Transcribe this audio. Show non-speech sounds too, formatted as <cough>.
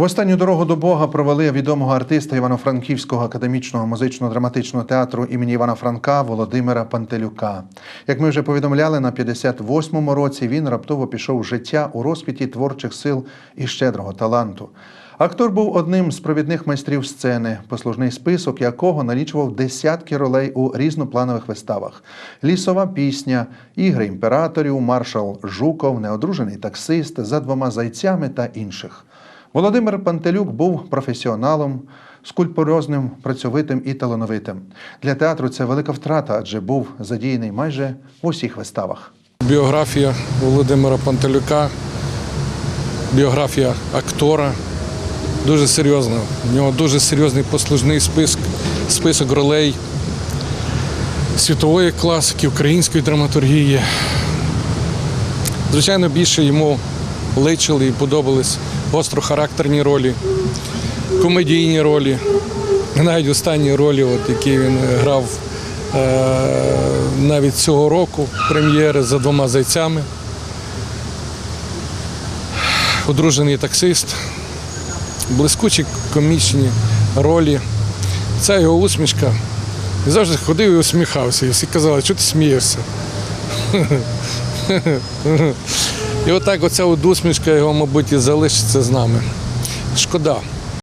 В останню дорогу до Бога провели відомого артиста Івано-Франківського академічного музично-драматичного театру імені Івана Франка Володимира Пантелюка. Як ми вже повідомляли, на 58-му році він раптово пішов життя у розквіті творчих сил і щедрого таланту. Актор був одним з провідних майстрів сцени, послужний список якого налічував десятки ролей у різнопланових виставах: лісова пісня, ігри імператорів, маршал Жуков, неодружений таксист за двома зайцями та інших. Володимир Пантелюк був професіоналом, скульптурозним, працьовитим і талановитим. Для театру це велика втрата, адже був задіяний майже в усіх виставах. Біографія Володимира Пантелюка, біографія актора дуже серйозна. У нього дуже серйозний послужний список, список ролей світової класики, української драматургії. Звичайно, більше йому личили і подобались гострохарактерні ролі, комедійні ролі, навіть останні ролі, от, які він грав е, навіть цього року прем'єри за двома зайцями. Одружений таксист, блискучі комічні ролі. Ця його усмішка. Він завжди ходив і усміхався. І всі казали, що ти смієшся. <laughs> І отак оця усмішка його, мабуть, і залишиться з нами. Шкода.